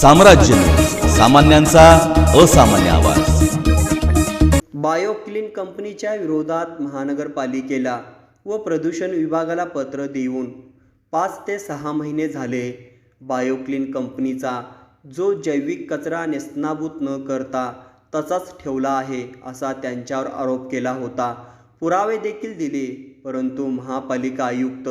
साम्राज्य. सामान्यांचा असामान्य आवाज. बायोक्लीन कंपनीच्या विरोधात महानगरपालिकेला व प्रदूषण विभागाला पत्र देऊन पाच ते सहा महिने झाले बायोक्लीन कंपनीचा जो जैविक कचरा नेस्तनाभूत न करता तसाच ठेवला आहे असा त्यांच्यावर आरोप केला होता. पुरावे देखील दिले परंतु महापालिका आयुक्त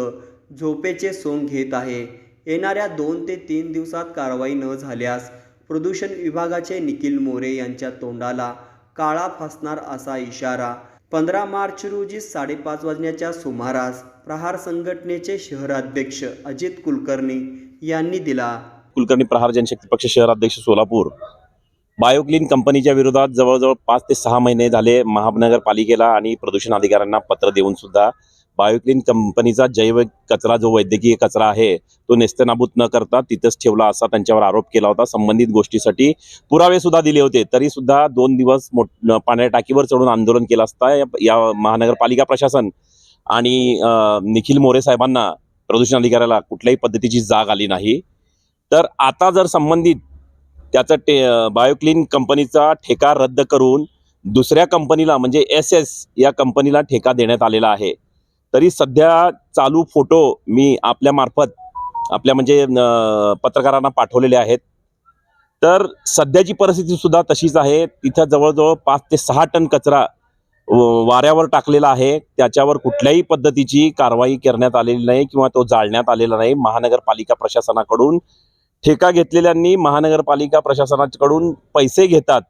झोपेचे सोंग घेत आहे. येणाऱ्या दोन ते तीन दिवसात कारवाई न झाल्यास प्रदूषण विभागाचे निखिल मोरे यांच्या तोंडाला काळा फासणार असा इशारा. पंधरा मार्च रोजी साडेपाच वाजण्याच्या सुमारास प्रहार संघटनेचे शहराध्यक्ष अजित कुलकर्णी यांनी दिला. कुलकर्णी प्रहार जनशक्ती पक्ष शहराध्यक्ष सोलापूर. बायोक्लीन कंपनीच्या विरोधात जवळजवळ पाच ते सहा महिने झाले महानगरपालिकेला आणि प्रदूषण अधिकाऱ्यांना पत्र देऊन सुद्धा बायोक्लीन कंपनीचा जैव कचरा जो वैद्यकीय कचरा आहे तो नेस्तनाबूत न करता तिथंच ठेवला असा त्यांच्यावर आरोप केला होता. संबंधित गोष्टीसाठी पुरावे सुद्धा दिले होते. तरी सुद्धा दोन दिवस मोठ पाण्या टाकीवर चढून आंदोलन केलं असता या- महानगरपालिका प्रशासन आणि निखिल मोरे साहेबांना प्रदूषण अधिकाऱ्याला कुठल्याही पद्धतीची जाग आली नाही. तर आता जर संबंधित त्याचं टे बायोक्लीन कंपनीचा ठेका रद्द करून दुसऱ्या कंपनीला म्हणजे एस एस या कंपनीला ठेका देण्यात आलेला आहे तरी सध्या चालू फोटो मी आपल्यामार्फत आपल्या म्हणजे पत्रकारांना पाठवलेले आहेत. तर सध्याची परिस्थिती सुद्धा तशीच आहे. तिथं जवळजवळ पाच ते सहा टन कचरा व- वाऱ्यावर टाकलेला आहे. त्याच्यावर कुठल्याही पद्धतीची कारवाई करण्यात आलेली नाही किंवा तो जाळण्यात आलेला नाही. महानगरपालिका प्रशासनाकडून ठेका घेतलेल्यांनी महानगरपालिका प्रशासनाकडून पैसे घेतात.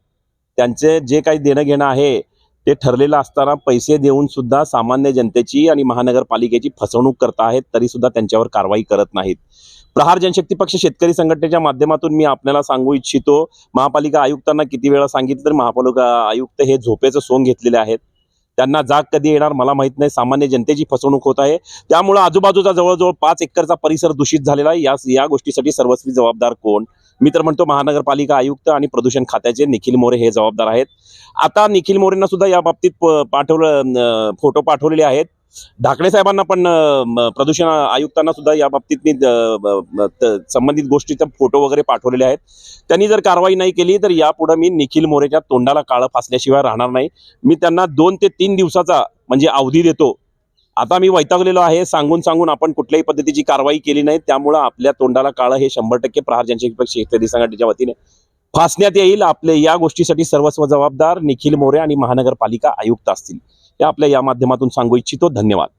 त्यांचे जे काही देणं घेणं आहे ते ठरलेलं असताना पैसे देऊन सुद्धा सामान्य जनतेची आणि महानगरपालिकेची फसवणूक करत आहेत तरी सुद्धा त्यांच्यावर कारवाई करत नाहीत. प्रहार जनशक्ती पक्ष शेतकरी संघटनेच्या माध्यमातून मी आपल्याला सांगू इच्छितो महापालिका आयुक्तांना किती वेळा सांगितलं तर महापालिका आयुक्त हे झोपेचं सोंग घेतलेले आहेत. त्यांना जाग कधी येणार मला माहीत नाही सामान्य जनतेची फसवणूक होत आहे. त्यामुळे आजूबाजूचा जवळजवळ पाच एकरचा परिसर दूषित झालेला आहे. या या गोष्टीसाठी सर्वस्वी जबाबदार कोण? मी तर म्हणतो महानगरपालिका आयुक्त आणि प्रदूषण खात्याचे निखिल मोरे हे जबाबदार आहेत. आता निखिल मोरेंना सुद्धा या बाबतीत पाठवलं फोटो पाठवलेले आहेत. ढाकणे साहेबांना पण प्रदूषण आयुक्तांना सुद्धा या बाबतीत मी संबंधित गोष्टीचा फोटो वगैरे पाठवलेले आहेत. त्यांनी जर कारवाई नाही केली तर यापुढे मी निखिल मोरेच्या तोंडाला काळं फासल्याशिवाय राहणार नाही. मी त्यांना दोन ते तीन दिवसाचा म्हणजे अवधी देतो. आता मी वैतागलेलो आहे. सांगून सांगून आपण कुठल्याही पद्धतीची कारवाई केली नाही. त्यामुळं आपल्या तोंडाला काळं हे शंभर टक्के प्रहार जनशक्ती संघटनेच्या वतीने फासण्यात येईल. आपले या गोष्टीसाठी सर्वस्व जबाबदार निखिल मोरे आणि महानगरपालिका आयुक्त असतील. हे आपल्या या माध्यमातून सांगू इच्छितो. धन्यवाद.